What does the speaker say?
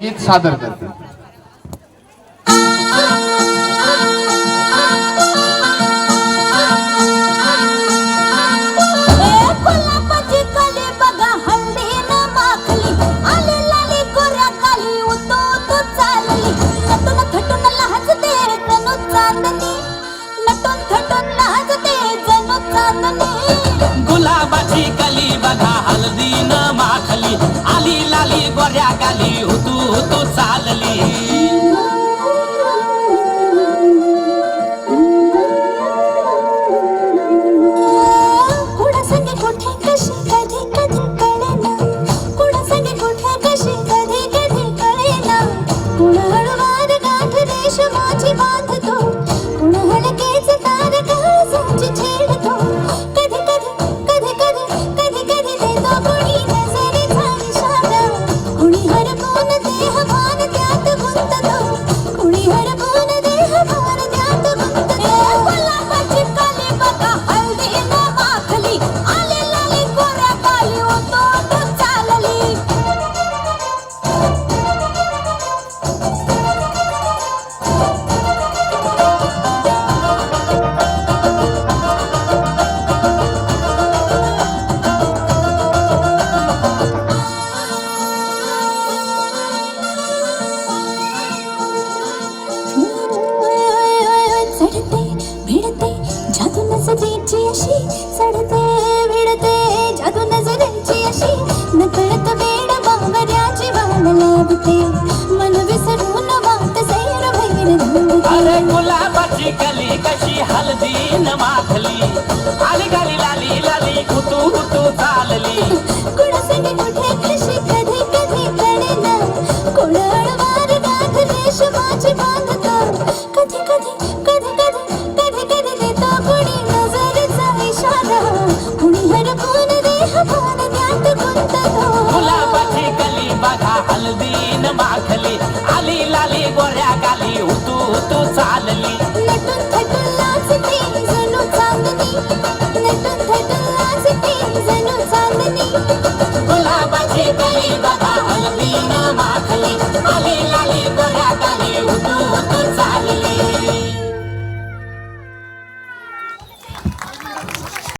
गीत सादर करते. गुलाबाची कली बघा हल्दी न माखली. आली लाली गोऱ्या गाली तू तो चालली. দেহ चढते भिडते जादू नजरेची अशी चढते भिडते जादू नजरेची अशी नकळत वेड बांगऱ्याची वाण लाभते. मन विसरून वाहत सैर भैर अरे गुलाबाची कली कशी हलदी न माखली? आली गाली लाली लाली खुतू खुतू मालवीन माखली. आली लाली गोऱ्या गाली उतू उतू चालली.